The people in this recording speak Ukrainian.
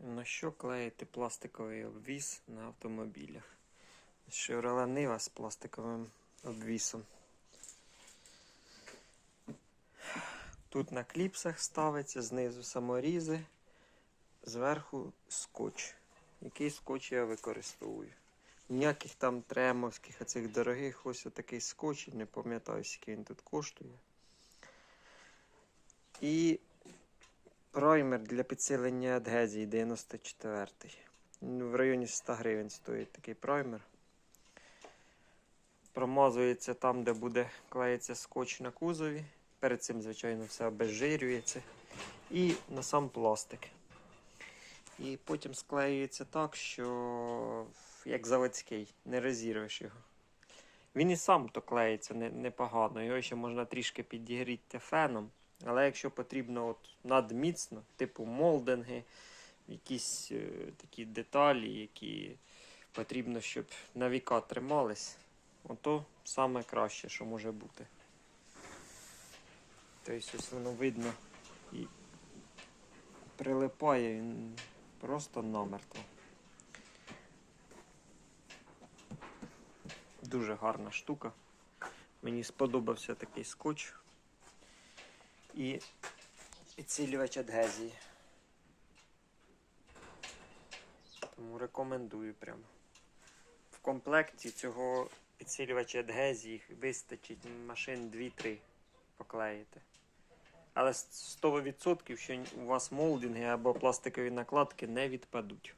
На що клеїти пластиковий обвіс на автомобілях? Chevrolet Niva з пластиковим обвісом. Тут на кліпсах ставиться, знизу саморізи, зверху скотч. Який скотч я використовую? Ніяких там тремовських, оцих дорогих, ось отакий скотч, не пам'ятаю, скільки він тут коштує. І праймер для підсилення адгезії 94 Ну, В районі 100 гривень стоїть такий праймер. Промазується там, де буде клеїться скотч на кузові. Перед цим, звичайно, все обезжирюється. І на сам пластик. І потім склеюється так, що як заводський, не розірвеш його. Він і сам то клеїться непогано. Його ще можна трішки підігріти феном. Але якщо потрібно от надміцно, типу молдинги, якісь е, такі деталі, які потрібно, щоб на віка тримались, ото саме краще, що може бути. Тобто ось воно видно і прилипає він просто намертво. Дуже гарна штука. Мені сподобався такий скотч і підсилювач адгезії. Тому рекомендую прямо. В комплекті цього підсилювача адгезії вистачить машин 2-3 поклеїти. Але з 100% що у вас молдинги або пластикові накладки не відпадуть.